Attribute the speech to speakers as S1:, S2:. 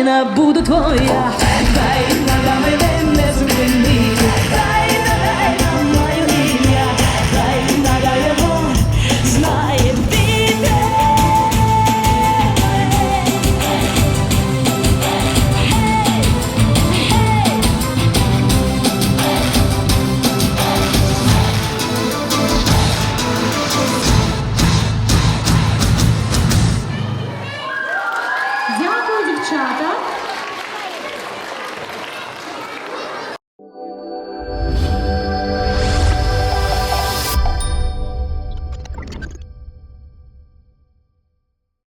S1: тайна буду твоя. चाहता